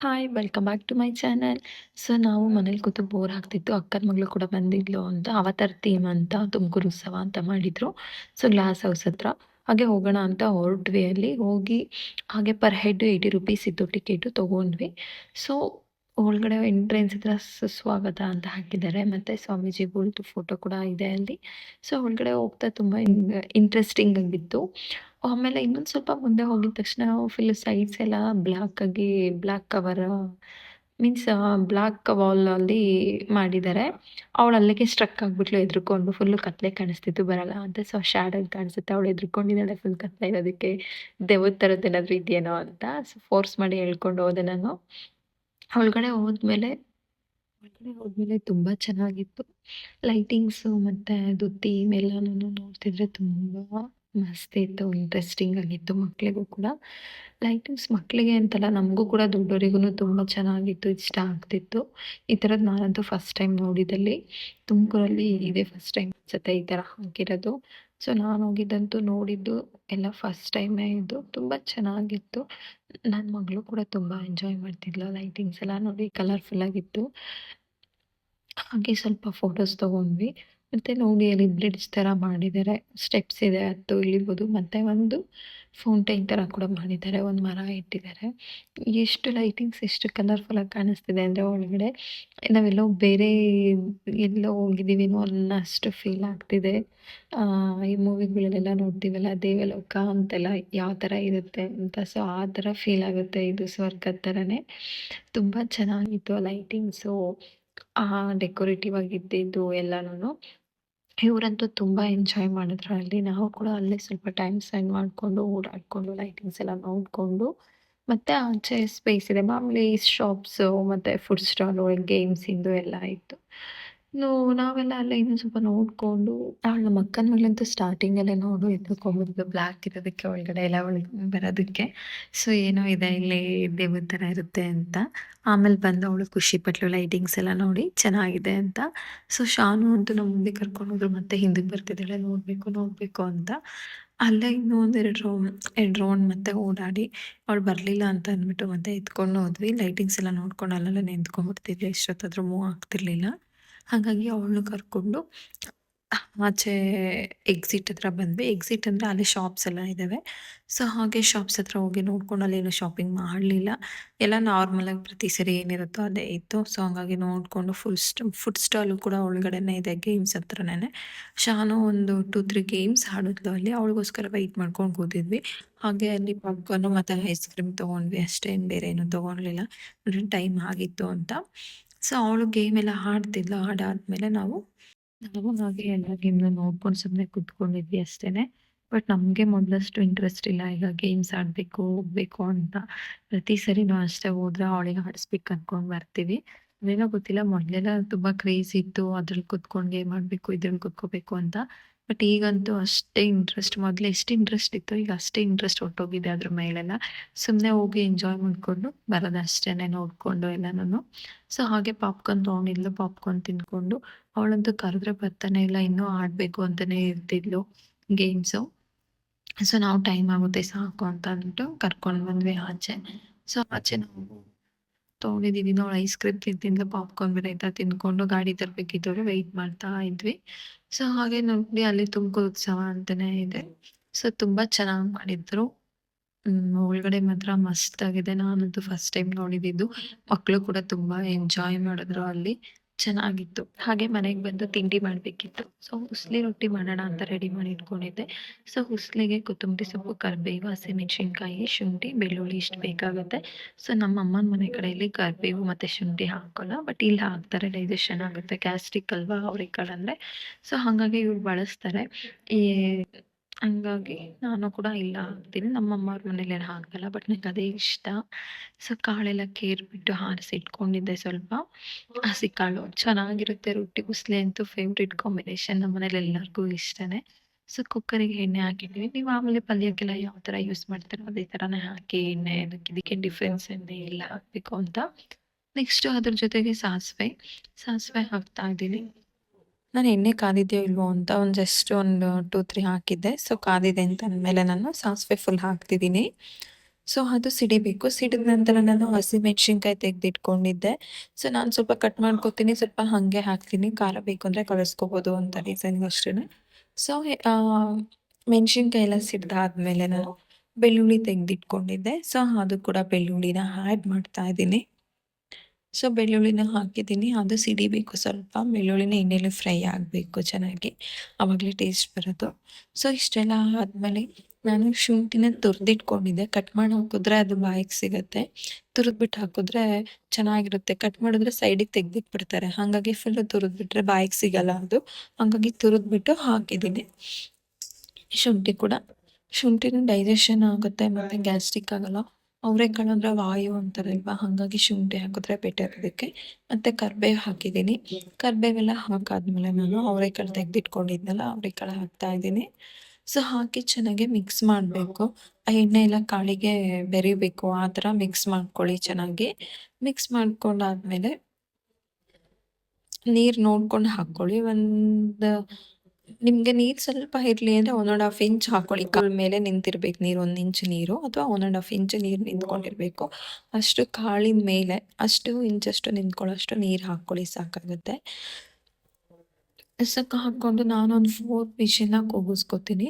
Hi welcome back to my channel so ನಾವು ಮನೇಲಿ ಕೂತು ಬೋರ್ ಆಗ್ತಿತ್ತು. ಅಕ್ಕನ ಮಗಳು ಕೂಡ ಬಂದಿದ್ಲು ಅಂತ. ಅವತಾರ್ ಥೀಮ್ ಅಂತ, ತುಮಕೂರು ಉತ್ಸವ ಅಂತ ಮಾಡಿದ್ರು. ಸೊ ಗ್ಲಾಸ್ ಹೌಸ್ ಹತ್ರ. ಹಾಗೆ ಹೋಗೋಣ ಅಂತ ಹೊರಟ್ವಿ ಅಲ್ಲಿ ಹೋಗಿ, ಹಾಗೆ ಪರ್ ಹೆಡ್ ಏಯ್ಟಿ ರುಪೀಸ್ ಇತ್ತು ಟಿಕೆಟು ತೊಗೊಂಡ್ವಿ. ಸೊ ಒಳಗಡೆ ಎಂಟ್ರೆನ್ಸ್ ಹತ್ರ ಸುಸ್ವಾಗತ ಅಂತ ಹಾಕಿದ್ದಾರೆ. ಮತ್ತೆ ಸ್ವಾಮೀಜಿಗಳ್ದು ಫೋಟೋ ಕೂಡ ಇದೆ ಅಲ್ಲಿ. ಸೊ ಒಳಗಡೆ ಹೋಗ್ತಾ ತುಂಬ ಇಂಟ್ರೆಸ್ಟಿಂಗ್ ಆಗಿತ್ತು. ಆಮೇಲೆ ಇನ್ನೊಂದು ಸ್ವಲ್ಪ ಮುಂದೆ ಹೋಗಿದ ತಕ್ಷಣ ಫುಲ್ ಸೈಡ್ಸ್ ಎಲ್ಲ ಬ್ಲಾಕ್ ಆಗಿ ಬ್ಲಾಕ್ ಕವರ್ ಮೀನ್ಸ್ ಬ್ಲಾಕ್ ಅಲ್ಲಿ ಮಾಡಿದ್ದಾರೆ. ಅವಳು ಅಲ್ಲಿಗೆ ಸ್ಟ್ರಕ್ ಆಗಿಬಿಟ್ಲು, ಎದ್ರುಕೊಂಡು. ಫುಲ್ಲು ಕತ್ಲೆ ಕಾಣಿಸ್ತಿತ್ತು, ಬರಲ್ಲ ಅಂತ. ಸೊ ಶ್ಯಾಡೋ ಕಾಣಿಸುತ್ತೆ. ಅವಳು ಎದ್ರುಕೊಂಡಿದ್ದಾಳೆ ಫುಲ್ ಕತ್ಲೆ. ಇರೋದಕ್ಕೆ ದೆವ್ವದ ಥರದ್ದು ಏನಾದರೂ ಇದೆಯೇನೋ ಅಂತ. ಸೊ ಫೋರ್ಸ್ ಮಾಡಿ ಹೇಳ್ಕೊಂಡು ಹೋದೆ ನಾನು. ಒಳಗಡೆ ಹೋದ್ಮೇಲೆ ಒಳಗಡೆ ಹೋದ್ಮೇಲೆ ತುಂಬ ಚೆನ್ನಾಗಿತ್ತು. ಲೈಟಿಂಗ್ಸು ಮತ್ತು ಅದು ಥೀಮ್ ಎಲ್ಲನೂ ನೋಡ್ತಿದ್ರೆ ತುಂಬ ಮಸ್ತ್ ಇತ್ತು ಇಂಟ್ರೆಸ್ಟಿಂಗ್ ಆಗಿತ್ತು ಮಕ್ಕಳಿಗೂ ಕೂಡ. ಲೈಟಿಂಗ್ಸ್ ಮಕ್ಕಳಿಗೆ ಅಂತಲ್ಲ ನಮಗೂ ಕೂಡ ದೊಡ್ಡವರಿಗೂ ತುಂಬ ಚೆನ್ನಾಗಿತ್ತು, ಇಷ್ಟ ಆಗ್ತಿತ್ತು. ಈ ಥರದ್ದು ನಾನಂತೂ ಫಸ್ಟ್ ಟೈಮ್ ನೋಡಿದಲ್ಲಿ. ತುಮಕೂರಲ್ಲಿ ಇದೇ ಫಸ್ಟ್ ಟೈಮ್ ಅನ್ಸುತ್ತೆ ಈ ಥರ ಹಾಕಿರೋದು. ಸೊ, ನಾನು ಹೋಗಿದ್ದಂತೂ ನೋಡಿದ್ದು ಎಲ್ಲ ಫಸ್ಟ್ ಟೈಮೇ ಇದು. ತುಂಬ ಚೆನ್ನಾಗಿತ್ತು. ನನ್ನ ಮಗಳು ಕೂಡ ತುಂಬ ಎಂಜಾಯ್ ಮಾಡ್ತಿದ್ಲು ಲೈಟಿಂಗ್ಸ್ ಎಲ್ಲ ನೋಡಿ, ಕಲರ್ಫುಲ್ ಆಗಿತ್ತು. ಹಾಗೆ ಸ್ವಲ್ಪ ಫೋಟೋಸ್ ತೊಗೊಂಡ್ವಿ. ಮತ್ತು ನೋಡಿ ಅಲ್ಲಿ ಬ್ರಿಡ್ಜ್ ಥರ ಮಾಡಿದ್ದಾರೆ. ಸ್ಟೆಪ್ಸ್ ಇದೆ, ಅದು ಇಳಿಬೋದು. ಮತ್ತು ಒಂದು ಫೌಂಟೈನ್ ಥರ ಕೂಡ ಮಾಡಿದ್ದಾರೆ. ಒಂದು ಮರ ಇಟ್ಟಿದ್ದಾರೆ. ಎಷ್ಟು ಲೈಟಿಂಗ್ಸ್ ಎಷ್ಟು ಕಲರ್ಫುಲ್ಲಾಗಿ ಕಾಣಿಸ್ತಿದೆ ಅಂದರೆ ಒಳಗಡೆ ನಾವೆಲ್ಲೋ ಬೇರೆ ಎಲ್ಲೋ ಹೋಗಿದ್ದೀವೇನೋ ಅನ್ನೋಷ್ಟು ಫೀಲ್ ಆಗ್ತಿದೆ. ಈ ಮೂವಿಗಳಲ್ಲೆಲ್ಲ ನೋಡ್ತೀವಲ್ಲ, ದೇವಲೋಕ ಅಂತೆಲ್ಲ ಯಾವ ಥರ ಇರುತ್ತೆ ಅಂತ. ಸೊ ಆ ಥರ ಫೀಲ್ ಆಗುತ್ತೆ ಇದು ಸ್ವರ್ಗದ ಥರನೇ ತುಂಬ ಚೆನ್ನಾಗಿತ್ತು ಲೈಟಿಂಗ್ಸು ಡೆಕೋರೇಟಿವ್ ಆಗಿದ್ದಿದ್ದು ಎಲ್ಲನೂ ಇವರಂತೂ ತುಂಬ ಎಂಜಾಯ್ ಮಾಡಿದ್ರು ಅಲ್ಲಿ ನಾವು ಕೂಡ ಅಲ್ಲೇ ಸ್ವಲ್ಪ ಟೈಮ್ ಸ್ಪೆಂಡ್ ಮಾಡಿಕೊಂಡು ಓಡಾಡಿಕೊಂಡು ಲೈಟಿಂಗ್ಸ್ ಎಲ್ಲ ನೋಡಿಕೊಂಡು, ಮತ್ತು ಆಚೆ ಸ್ಪೇಸ್ ಇದೆ. ಮಾಮೂಲಿ ಶಾಪ್ಸು ಮತ್ತು ಫುಡ್ ಸ್ಟಾಲು ಗೇಮ್ಸಿಂದು ಎಲ್ಲ ಇತ್ತು. ಇನ್ನು ನಾವೆಲ್ಲ ಅಲ್ಲೇ ಇನ್ನೂ ಸ್ವಲ್ಪ ನೋಡಿಕೊಂಡು ಅವಳು ನಮ್ಮ ಅಕ್ಕನ ಮಗಳಂತೂ ಸ್ಟಾರ್ಟಿಂಗಲ್ಲೇ ನೋಡು ಎದ್ರುಕೊಂಡ್ಬಿಡ್ತು ಬ್ಲ್ಯಾಕ್ ಇರೋದಕ್ಕೆ ಒಳಗಡೆ ಎಲ್ಲ ಒಳಗೆ ಬರೋದಕ್ಕೆ. ಸೊ ಏನೋ ಇದೆ, ಇಲ್ಲಿ ದೇವ್ರ ಥರ ಇರುತ್ತೆ ಅಂತ. ಆಮೇಲೆ ಬಂದು ಅವಳು ಖುಷಿ ಪಟ್ಲು ಲೈಟಿಂಗ್ಸ್ ಎಲ್ಲ ನೋಡಿ ಚೆನ್ನಾಗಿದೆ ಅಂತ. ಸೊ ಶಾನು ಅಂತೂ ನಮ್ಮ ಮುಂದೆ ಕರ್ಕೊಂಡು ಹೋದ್ರು, ಮತ್ತೆ ಹಿಂದಕ್ಕೆ ಬರ್ತಿದ್ದಾಳೆ, ನೋಡಬೇಕು ನೋಡಬೇಕು ಅಂತ. ಅಲ್ಲೇ ಇನ್ನೂ ಒಂದೆರಡು ರೌಂಡ್ ಎರಡು ರೌಂಡ್ ಮತ್ತೆ ಓಡಾಡಿ, ಅವಳು ಬರಲಿಲ್ಲ ಅಂತ ಅಂದ್ಬಿಟ್ಟು ಮತ್ತೆ ಎತ್ಕೊಂಡು ಹೋದ್ವಿ. ಲೈಟಿಂಗ್ಸ್ ಎಲ್ಲ ನೋಡ್ಕೊಂಡು ಅಲ್ಲೆಲ್ಲ ನಿಂತ್ಕೊಂಡ್ಬಿಡ್ತಿದ್ವಿ, ಎಷ್ಟೊತ್ತಾದ್ರೂ ಮೂವ್ ಆಗ್ತಿರ್ಲಿಲ್ಲ. ಹಾಗಾಗಿ ಅವಳನ್ನ ಕರ್ಕೊಂಡು ಆಚೆ ಎಕ್ಸಿಟ್ ಹತ್ರ ಬಂದ್ವಿ. ಎಕ್ಸಿಟ್ ಅಂದರೆ ಅಲ್ಲಿ ಶಾಪ್ಸ್ ಎಲ್ಲ ಇದ್ದಾವೆ ಸೊ ಹಾಗೆ ಶಾಪ್ಸ್ ಹತ್ರ ಹೋಗಿ ನೋಡ್ಕೊಂಡು ಅಲ್ಲೇನು ಶಾಪಿಂಗ್ ಮಾಡಲಿಲ್ಲ. ಎಲ್ಲ ನಾರ್ಮಲಾಗಿ ಪ್ರತಿ ಸರಿ ಏನಿರುತ್ತೋ ಅದೇ ಇತ್ತು. ಸೊ ಹಂಗಾಗಿ ನೋಡಿಕೊಂಡು ಫುಲ್ ಸ್ಟ್ ಫುಡ್ ಸ್ಟಾಲು ಕೂಡ ಒಳಗಡೆನೇ ಇದೆ ಗೇಮ್ಸ್ ಹತ್ರನೇ ಶಾನು ಒಂದು ಟೂ ತ್ರೀ ಗೇಮ್ಸ್ ಆಡಿದ್ಲು ಅಲ್ಲಿ. ಅವಳಿಗೋಸ್ಕರ ವೆಯ್ಟ್ ಮಾಡ್ಕೊಂಡು ಕೂತಿದ್ವಿ. ಹಾಗೆ ಅಲ್ಲಿ ಪಾಪ್ಕಾರ್ನು ಮತ್ತು ಐಸ್ ಕ್ರೀಮ್ ತೊಗೊಂಡ್ವಿ ಅಷ್ಟೇನು ಬೇರೆ ಏನು ತೊಗೊಳ್ಲಿಲ್ಲ ಟೈಮ್ ಆಗಿತ್ತು ಅಂತ. ಸೊ ಅವಳು ಗೇಮ್ ಎಲ್ಲ ಆಡ್ತಿದ್ಲು. ಆಡಾದ್ಮೇಲೆ ನಾವು ನಾವು ಹಾಗೆ ಎಲ್ಲ ಗೇಮ್ನ ನೋಡ್ಕೊಂಡು ಸುಮ್ಮನೆ ಕುತ್ಕೊಂಡಿದ್ವಿ ಅಷ್ಟೇನೆ. ಬಟ್ ನಮಗೆ ಮೊದಲಷ್ಟು ಇಂಟ್ರೆಸ್ಟ್ ಇಲ್ಲ. ಈಗ ಗೇಮ್ಸ್ ಆಡಬೇಕು, ಹೋಗ್ಬೇಕು ಅಂತ. ಪ್ರತಿ ಸರಿನೂ ಅಷ್ಟೇ ಹೋದ್ರೆ ಅವಳಿಗೆ ಆಡಿಸ್ಬೇಕು ಅನ್ಕೊಂಡ್ ಬರ್ತೀವಿ. ಅದೇನೋ ಗೊತ್ತಿಲ್ಲ. ಮೊದಲೆಲ್ಲ ತುಂಬ ಕ್ರೇಜ್ ಇತ್ತು. ಅದ್ರಲ್ಲಿ ಕುತ್ಕೊಂಡು ಗೇಮ್ ಆಡಬೇಕು, ಇದ್ರಲ್ಲಿ ಕುತ್ಕೋಬೇಕು ಅಂತ. ಬಟ್ ಈಗಂತೂ ಅಷ್ಟೇ ಇಂಟ್ರೆಸ್ಟ್ ಮೊದಲು ಎಷ್ಟು ಇಂಟ್ರೆಸ್ಟ್ ಇತ್ತು ಈಗ ಅಷ್ಟೇ ಇಂಟ್ರೆಸ್ಟ್ ಹೊಟ್ಟೋಗಿದೆ ಅದ್ರ ಮೇಲೆಲ್ಲ. ಸುಮ್ಮನೆ ಹೋಗಿ ಎಂಜಾಯ್ ಮಾಡಿಕೊಂಡು ಬರೋದು ಅಷ್ಟೇ ನೋಡಿಕೊಂಡು ಎಲ್ಲನೂ ಸೊ ಹಾಗೆ ಪಾಪ್ಕಾರ್ನ್ ತೊಗೊಂಡಿದ್ಲು ಪಾಪ್ಕಾರ್ನ್ ತಿಂದ್ಕೊಂಡು. ಅವಳಂತೂ ಕರೆದ್ರೆ ಬರ್ತಾನೆ ಇಲ್ಲ, ಇನ್ನೂ ಆಡಬೇಕು ಅಂತಲೇ ಇರ್ತಿದ್ಲು ಗೇಮ್ಸು ಸೊ ನಾವು ಟೈಮ್ ಆಗುತ್ತೆ ಸಾಕು ಅಂತ ಅಂದ್ಬಿಟ್ಟು ಕರ್ಕೊಂಡು ಬಂದ್ವಿ ಆಚೆ. ಸೊ ಆಚೆ ನಾವು ತೊಗೊಂಡಿದ್ದೀವಿ ನಾವು ಐಸ್ ಕ್ರೀಮ್ ತಿಂತಿಂದ ಪಾಪ್ಕಾರ್ನ್ ಬೇರೆ ತಿನ್ಕೊಂಡು ಗಾಡಿ ತರಬೇಕಿದ್ದವರು ವೆಯ್ಟ್ ಮಾಡ್ತಾ ಇದ್ವಿ. ಸೊ ಹಾಗೆ ನೋಡಿ ಅಲ್ಲಿ ತುಮಕೂರು ಉತ್ಸವ ಅಂತಾನೆ ಇದೆ. ಸೊ ತುಂಬಾ ಚೆನ್ನಾಗಿ ಮಾಡಿದ್ರು. ಒಳಗಡೆ ಮಾತ್ರ ಮಸ್ತ್ ಆಗಿದೆ. ನಾನಂತೂ ಫಸ್ಟ್ ಟೈಮ್ ನೋಡಿದ್ದು. ಮಕ್ಕಳು ಕೂಡ ತುಂಬಾ ಎಂಜಾಯ್ ಮಾಡಿದ್ರು ಅಲ್ಲಿ. ಚೆನ್ನಾಗಿತ್ತು. ಹಾಗೆ ಮನೆಗೆ ಬಂದು ತಿಂಡಿ ಮಾಡಬೇಕಿತ್ತು. ಸೊ, ಹುಸ್ಲಿ ರೊಟ್ಟಿ ಮಾಡೋಣ ಅಂತ ರೆಡಿ ಮಾಡಿ ಇಟ್ಕೊಂಡಿದ್ದೆ. ಸೊ, ಹುಸ್ಲಿಗೆ ಕೊತ್ತಂಬರಿ ಸೊಪ್ಪು, ಕರಿಬೇವು, ಹಸಿಮೆಣಸಿನ್ಕಾಯಿ, ಶುಂಠಿ, ಬೆಳ್ಳುಳ್ಳಿ ಇಷ್ಟು ಬೇಕಾಗುತ್ತೆ. ಸೊ, ನಮ್ಮ ಅಮ್ಮನ ಮನೆ ಕಡೆಯಲ್ಲಿ ಕರಿಬೇವು ಮತ್ತು ಶುಂಠಿ ಹಾಕೋಲ್ಲ. ಬಟ್ ಇಲ್ಲಿ ಹಾಕ್ತಾರೆ ಡೈಜೆಷನ್ ಆಗುತ್ತೆ. ಗ್ಯಾಸ್ಟ್ರಿಕ್ ಅಲ್ವಾ ಅವ್ರಿಗೆ ಕಡೆ ಸೊ, ಹಾಗಾಗಿ ಇವ್ರು ಬಳಸ್ತಾರೆ. ಈ ಹಂಗಾಗಿ ನಾನು ಕೂಡ ಇಲ್ಲ ಹಾಕ್ತೀನಿ ನಮ್ಮ ಅಮ್ಮವ್ರ ಮನೇಲಿ ಹಾಕಲ್ಲ ಬಟ್ ನಂಗೆ ಅದೇ ಇಷ್ಟ. ಸೊ ಕಾಳೆಲ್ಲ ಕೇರ್ಬಿಟ್ಟು ಹಾರಿಸಿ ಇಟ್ಕೊಂಡಿದ್ದೆ ಸ್ವಲ್ಪ. ಹಸಿ ಕಾಳು ಚೆನ್ನಾಗಿರುತ್ತೆ, ರೊಟ್ಟಿ ಉಸ್ಲಿ ಅಂತೂ ಫೇವ್ರೇಟ್ ಕಾಂಬಿನೇಷನ್ ನಮ್ಮ ಮನೇಲಿ ಎಲ್ಲರಿಗೂ ಇಷ್ಟನೇ. ಸೊ ಕುಕ್ಕರಿಗೆ ಎಣ್ಣೆ ಹಾಕಿದ್ವಿ. ನೀವು ಆಮೇಲೆ ಪಲ್ಯಕ್ಕೆಲ್ಲ ಯಾವ ಥರ ಯೂಸ್ ಮಾಡ್ತೀರೋ ಅದೇ ಥರನೇ ಹಾಕಿ ಎಣ್ಣೆ ಅದಕ್ಕೆ ಇದಕ್ಕೆ ಡಿಫ್ರೆನ್ಸ್ ಎಣ್ಣೆ ಎಲ್ಲ ಹಾಕಬೇಕು ಅಂತ. ನೆಕ್ಸ್ಟು ಅದ್ರ ಜೊತೆಗೆ ಸಾಸಿವೆ. ಸಾಸಿವೆ ಹಾಕ್ತಾ ಇದ್ದೀನಿ. ನಾನು ಎಣ್ಣೆ ಕಾದಿದೆಯೋ ಇಲ್ವೋ ಅಂತ ಒಂದು ಜಸ್ಟ್ ಒಂದು ಟೂ ತ್ರೀ ಹಾಕಿದ್ದೆ. ಸೊ ಕಾದಿದೆ ಅಂತ ಅಂದಮೇಲೆ ನಾನು ಸಾಸಿವೆ ಫುಲ್ ಹಾಕ್ತಿದ್ದೀನಿ. ಸೊ ಅದು ಸಿಡಿಬೇಕು. ಸಿಡಿದ ನಂತರ ನಾನು ಹಸಿಮೆಣಸಿನ್ಕಾಯಿ ತೆಗೆದಿಟ್ಕೊಂಡಿದ್ದೆ. ಸೊ ನಾನು ಸ್ವಲ್ಪ ಕಟ್ ಮಾಡ್ಕೊತೀನಿ. ಸ್ವಲ್ಪ ಹಾಗೆ ಹಾಕ್ತೀನಿ. ಖಾರ ಬೇಕು ಅಂದರೆ ಕಳಿಸ್ಕೋಬೋದು ಅಂತ ರೀಸನ್ಗೆ ಅಷ್ಟೇ ಸೊ ಮೆಣಸಿನ್ಕಾಯಿ ಎಲ್ಲ ಸಿಡ್ದಾದ್ಮೇಲೆ ನಾನು ಬೆಳ್ಳುಳ್ಳಿ ತೆಗೆದಿಟ್ಕೊಂಡಿದ್ದೆ. ಸೊ ಅದು ಕೂಡ ಬೆಳ್ಳುಳ್ಳಿನ ಆ್ಯಡ್ ಮಾಡ್ತಾ ಇದ್ದೀನಿ. ಸೊ ಬೆಳ್ಳುಳ್ಳಿನ ಹಾಕಿದ್ದೀನಿ. ಅದು ಸಿಡಿಬೇಕು. ಸ್ವಲ್ಪ ಬೆಳ್ಳುಳ್ಳಿನ ಎಣ್ಣೆಲಿ ಫ್ರೈ ಆಗಬೇಕು ಚೆನ್ನಾಗಿ. ಆವಾಗಲೇ ಟೇಸ್ಟ್ ಬರೋದು. ಸೊ ಇಷ್ಟೆಲ್ಲ ಆದಮೇಲೆ ನಾನು ಶುಂಠಿನ ತುರಿದಿಟ್ಕೊಂಡಿದ್ದೆ. ಕಟ್ ಮಾಡಿ ಹಾಕಿದ್ರೆ ಅದು ಬಾಯಿಗೆ ಸಿಗುತ್ತೆ. ತುರಿದ್ಬಿಟ್ಟು ಹಾಕಿದ್ರೆ ಚೆನ್ನಾಗಿರುತ್ತೆ. ಕಟ್ ಮಾಡಿದ್ರೆ ಸೈಡಿಗೆ ತೆಗ್ದಿಟ್ಬಿಡ್ತಾರೆ. ಹಾಗಾಗಿ ಫುಲ್ಲು ತುರಿದ್ಬಿಟ್ರೆ ಬಾಯಿಗೆ ಸಿಗಲ್ಲ ಅದು. ಹಾಗಾಗಿ ತುರಿದ್ಬಿಟ್ಟು ಹಾಕಿದ್ದೀನಿ. ಶುಂಠಿ ಕೂಡ. ಶುಂಠಿನ ಡೈಜೆಷನ್ ಆಗುತ್ತೆ ಮತ್ತು ಗ್ಯಾಸ್ಟ್ರಿಕ್ ಆಗಲ್ಲ. ಅವರೆಕಾಳು ಅಂದ್ರೆ ವಾಯು ಅಂತಾರಲ್ವಾ ಹಾಗಾಗಿ ಶುಂಠಿ ಹಾಕಿದ್ರೆ ಬೆಟರ್ ಅದಕ್ಕೆ. ಮತ್ತೆ ಕರ್ಬೇವು ಹಾಕಿದ್ದೀನಿ. ಕರ್ಬೇವೆಲ್ಲ ಹಾಕಾದ್ಮೇಲೆ ನಾನು ಅವರೆಕಾಳು ತೆಗ್ದಿಟ್ಕೊಂಡಿದ್ನಲ್ಲ ಅವರೆಕಾಳು ಹಾಕ್ತಾ ಇದ್ದೀನಿ. ಸೊ ಹಾಕಿ ಚೆನ್ನಾಗಿ ಮಿಕ್ಸ್ ಮಾಡಬೇಕು. ಆ ಎಣ್ಣೆ ಎಲ್ಲ ಕಾಳಿಗೆ ಬೆರಿಬೇಕು, ಆ ಥರ ಮಿಕ್ಸ್ ಮಾಡ್ಕೊಳ್ಳಿ ಚೆನ್ನಾಗಿ. ಮಿಕ್ಸ್ ಮಾಡ್ಕೊಂಡಾದ್ಮೇಲೆ ನೀರು ನೋಡ್ಕೊಂಡು ಹಾಕ್ಕೊಳ್ಳಿ. ಒಂದು ನಿಮಗೆ ನೀರು ಸ್ವಲ್ಪ ಇರಲಿ ಅಂದರೆ ಒನ್ ಹಾಫ್ ಇಂಚ್ ಹಾಕೊಳ್ಳಿ. ಕಾಳು ಮೇಲೆ ನಿಂತಿರ್ಬೇಕು ನೀರು, ಒಂದು ಇಂಚ್ ನೀರು ಅಥವಾ ಒನ್ ಆ್ಯಂಡ್ ಹಾಫ್ ಇಂಚ್ ನೀರು ನಿಂತ್ಕೊಂಡಿರಬೇಕು. ಅಷ್ಟು ಕಾಳಿನ ಮೇಲೆ, ಅಷ್ಟು ಇಂಚಷ್ಟು ನಿಂತ್ಕೊಳ್ಳೋಷ್ಟು ನೀರು ಹಾಕ್ಕೊಳ್ಳಿ ಸಾಕಾಗುತ್ತೆ. ಸಕ್ಕ ಹಾಕ್ಕೊಂಡು ನಾನೊಂದು ಫೋರ್ ವಿಷಿಲ್ನ ಕೂಗಿಸ್ಕೊತೀನಿ.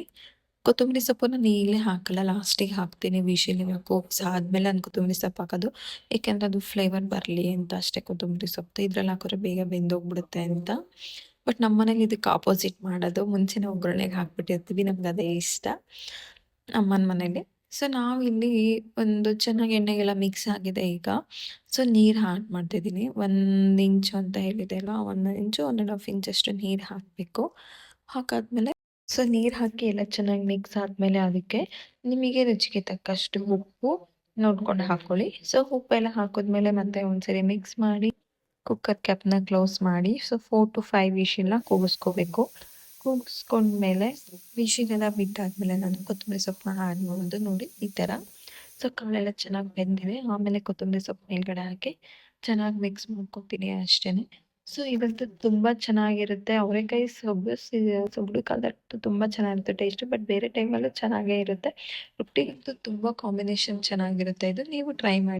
ಕೊತ್ತಂಬರಿ ಸೊಪ್ಪು ನೀಲೇ ಹಾಕಲ್ಲ ಲಾಸ್ಟಿಗೆ ಹಾಕ್ತೀನಿ ವಿಷಿಲಿನ ಕೂಗ್ಸಿ. ಆದಮೇಲೆ ನಾನು ಕೊತ್ತಂಬರಿ ಸೊಪ್ಪು ಹಾಕೋದು. ಏಕೆಂದರೆ ಅದು ಫ್ಲೇವರ್ ಬರಲಿ ಅಂತ ಅಷ್ಟೇ ಕೊತ್ತಂಬರಿ ಸೊಪ್ಪು. ಇದ್ರಲ್ಲಿ ಹಾಕಿದ್ರೆ ಬೇಗ ಬೆಂದೋಗ್ಬಿಡುತ್ತೆ ಅಂತ. ಬಟ್ ನಮ್ಮ ಮನೇಲಿ ಇದಕ್ಕೆ ಆಪೋಸಿಟ್ ಮಾಡೋದು. ಮುಂಚೆನೇ ಒಗ್ಗರಣೆಗೆ ಹಾಕ್ಬಿಟ್ಟಿರ್ತೀವಿ. ನಮ್ಗೆ ಅದೇ ಇಷ್ಟ ಅಮ್ಮನ ಮನೇಲಿ. ಸೊ ನಾವು ಇಲ್ಲಿ ಒಂದು ಚೆನ್ನಾಗಿ ಎಣ್ಣೆಗೆಲ್ಲ ಮಿಕ್ಸ್ ಆಗಿದೆ ಈಗ. ಸೊ ನೀರು ಹಾಕ್ ಮಾಡ್ತಿದ್ದೀನಿ ಒಂದು ಇಂಚು ಅಂತ ಹೇಳಿದೆ ಅಲ್ಲ ಒಂದು ಇಂಚು ಒನ್ ಆ್ಯಂಡ್ ಹಾಫ್ ಇಂಚಷ್ಟು ನೀರು ಹಾಕಬೇಕು. ಹಾಕಾದ್ಮೇಲೆ ಸೊ, ನೀರು ಹಾಕಿ ಎಲ್ಲ ಚೆನ್ನಾಗಿ ಮಿಕ್ಸ್ ಆದಮೇಲೆ ಅದಕ್ಕೆ ನಿಮಗೆ ರುಚಿಗೆ ತಕ್ಕಷ್ಟು ಉಪ್ಪು ನೋಡ್ಕೊಂಡು ಹಾಕೊಳ್ಳಿ. ಸೊ ಉಪ್ಪೆಲ್ಲ ಹಾಕಿದ್ಮೇಲೆ ಮತ್ತೆ ಒಂದ್ಸರಿ ಮಿಕ್ಸ್ ಮಾಡಿ ಕುಕ್ಕರ್ ಕ್ಯಾಪ್ನ ಕ್ಲೋಸ್ ಮಾಡಿ ಸೊ ಫೋರ್ ಟು ಫೈವ್ ವಿಷಿಲ್ನ ಕೂಗಿಸ್ಕೋಬೇಕು. ಕೂಗಿಸ್ಕೊಂಡ್ಮೇಲೆ ವಿಷಿಲೆಲ್ಲ ಬಿಟ್ಟಾದ್ಮೇಲೆ ನಾನು ಕೊತ್ತಂಬರಿ ಸೊಪ್ಪನ್ನ ಆ್ಯಡ್ ಮಾಡೋದು ನೋಡಿ, ಈ ಥರ. ಸೊ ಕಾಳೆಲ್ಲ ಚೆನ್ನಾಗಿ ಬೆಂದಿದೆ ಆಮೇಲೆ ಕೊತ್ತಂಬರಿ ಸೊಪ್ಪು ಮೇಲ್ಗಡೆ ಹಾಕಿ ಚೆನ್ನಾಗಿ ಮಿಕ್ಸ್ ಮಾಡ್ಕೊತೀನಿ ಅಷ್ಟೇ ಸೊ ಇವತ್ತು ತುಂಬ ಚೆನ್ನಾಗಿರುತ್ತೆ. ಅವರೆಕಾಯಿ ಸೊಬ್ಬು ಸೊಬ್ಬು ಕಾಲದಟ್ಟು ತುಂಬ ಚೆನ್ನಾಗಿರುತ್ತೆ ಟೇಸ್ಟ್ ಬಟ್ ಬೇರೆ ಟೈಮಲ್ಲೂ ಚೆನ್ನಾಗೇ ಇರುತ್ತೆ. ರೊಟ್ಟಿಗಂತೂ ತುಂಬ ಕಾಂಬಿನೇಷನ್ ಚೆನ್ನಾಗಿರುತ್ತೆ. ಇದು ನೀವು ಟ್ರೈ ಮಾಡಿ.